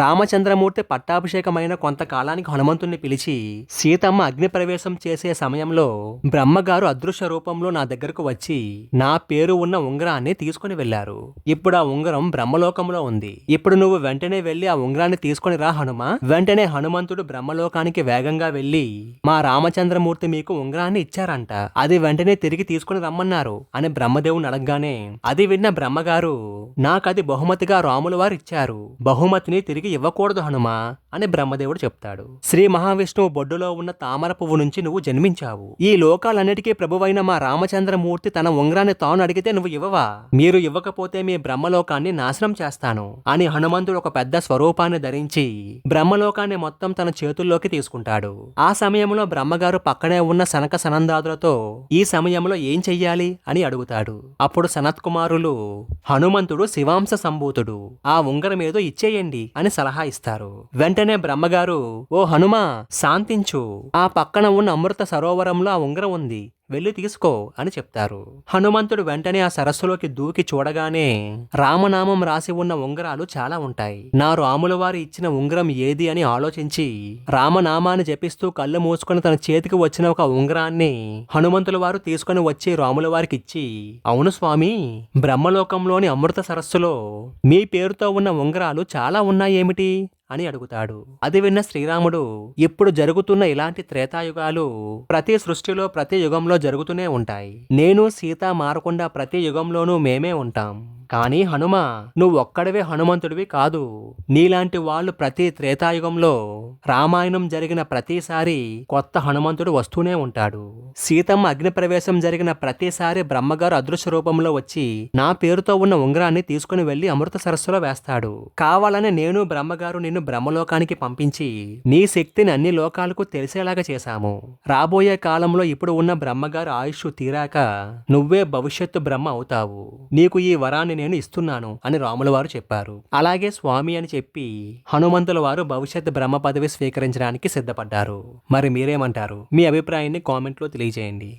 రామచంద్రమూర్తి పట్టాభిషేకమైన కొంతకాలానికి హనుమంతుణ్ణి పిలిచి సీతమ్మ అగ్నిప్రవేశం చేసే సమయంలో బ్రహ్మగారు అదృశ్య రూపంలో నా దగ్గరకు వచ్చి నా పేరు ఉన్న ఉంగరాన్ని తీసుకుని వెళ్ళారు ఇప్పుడు ఆ ఉంగరం బ్రహ్మలోకంలో ఉంది. ఇప్పుడు నువ్వు వెంటనే వెళ్ళి ఆ ఉంగరాన్ని తీసుకుని రా హనుమ. వెంటనే హనుమంతుడు బ్రహ్మలోకానికి వేగంగా వెళ్ళి మా రామచంద్రమూర్తి మీకు ఉంగరాన్ని ఇచ్చారంట. అది వెంటనే తిరిగి తీసుకుని రమ్మన్నారు అని బ్రహ్మదేవుని అడగగానే అది విన్న బ్రహ్మగారు నాకది బహుమతిగా రాముల వారు ఇచ్చారు. బహుమతిని తిరిగి ఇవ్వకూడదు హనుమా అని బ్రహ్మదేవుడు చెప్తాడు. శ్రీ మహావిష్ణువు బొడ్డులో ఉన్న తామర పువ్వు నుంచి నువ్వు జన్మించావు. ఈ లోకాలన్నిటికీ ప్రభువైన మా రామచంద్రమూర్తి తన ఉంగరాన్ని తాను అడిగితే నువ్వు ఇవ్వవా? మీరు ఇవ్వకపోతే మీ బ్రహ్మలోకాన్ని నాశనం చేస్తాను అని హనుమంతుడు ఒక పెద్ద స్వరూపాన్ని ధరించి బ్రహ్మలోకాన్ని మొత్తం తన చేతుల్లోకి తీసుకుంటాడు. ఆ సమయంలో బ్రహ్మగారు పక్కనే ఉన్న సనక సనందాదులతో ఈ సమయంలో ఏం చెయ్యాలి? అని అడుగుతాడు. అప్పుడు సనత్కుమారులు హనుమంతుడు శివాంశ సంభూతుడు ఆ ఉంగరం ఏదో ఇచ్చేయండి అని సలహా ఇస్తారు. వెంటనే బ్రహ్మగారు ఓ హనుమా శాంతించు. ఆ పక్కన ఉన్న అమృత సరోవరంలో ఆ ఉంగరం ఉంది. వెళ్ళి తీసుకో అని చెప్తారు. హనుమంతుడు వెంటనే ఆ సరస్సులోకి దూకి చూడగానే రామనామం రాసి ఉన్న ఉంగరాలు చాలా ఉంటాయి. నా రాముల వారు ఇచ్చిన ఉంగరం ఏది అని ఆలోచించి రామనామాన్ని జపిస్తూ కళ్ళు మూసుకుని తన చేతికి వచ్చిన ఒక ఉంగరాన్ని హనుమంతుల వారు తీసుకొని వచ్చి రాముల వారికి ఇచ్చి అవును స్వామి బ్రహ్మలోకంలోని అమృత సరస్సులో మీ పేరుతో ఉన్న ఉంగరాలు చాలా ఉన్నాయేమిటి? అని అడుగుతాడు. అది విన్న శ్రీరాముడు ఇప్పుడు జరుగుతున్న ఇలాంటి త్రేతాయుగాలు ప్రతి సృష్టిలో ప్రతి యుగంలో జరుగుతూనే ఉంటాయి. నేను సీత మారకుండా ప్రతి యుగంలోనూ మేమే ఉంటాం. కానీ హనుమ నువ్వు ఒక్కడవే హనుమంతుడివి కాదు. నీలాంటి వాళ్ళు ప్రతి త్రేతాయుగంలో రామాయణం జరిగిన ప్రతిసారి కొత్త హనుమంతుడు వస్తూనే ఉంటాడు. సీతమ్మ అగ్నిప్రవేశం జరిగిన ప్రతిసారి బ్రహ్మగారు అదృశ్య రూపంలో వచ్చి నా పేరుతో ఉన్న ఉంగరాన్ని తీసుకుని వెళ్ళి అమృత సరస్సులో వేస్తాడు. కావాలని నేను బ్రహ్మగారు నిన్ను బ్రహ్మలోకానికి పంపించి నీ శక్తిని అన్ని లోకాలకు తెలిసేలాగా చేశాము. రాబోయే కాలంలో ఇప్పుడు ఉన్న బ్రహ్మగారు ఆయుష్ తీరాక నువ్వే భవిష్యత్తు బ్రహ్మ అవుతావు. నీకు ఈ వరాన్ని నేను ఇస్తున్నాను అని రాముల వారు చెప్పారు. అలాగే స్వామి అని చెప్పి హనుమంతుల వారు భవిష్యత్ బ్రహ్మ పదవి స్వీకరించడానికి సిద్ధపడ్డారు. మరి మీరేమంటారు? మీ అభిప్రాయాన్ని కామెంట్లో తెలియజేయండి.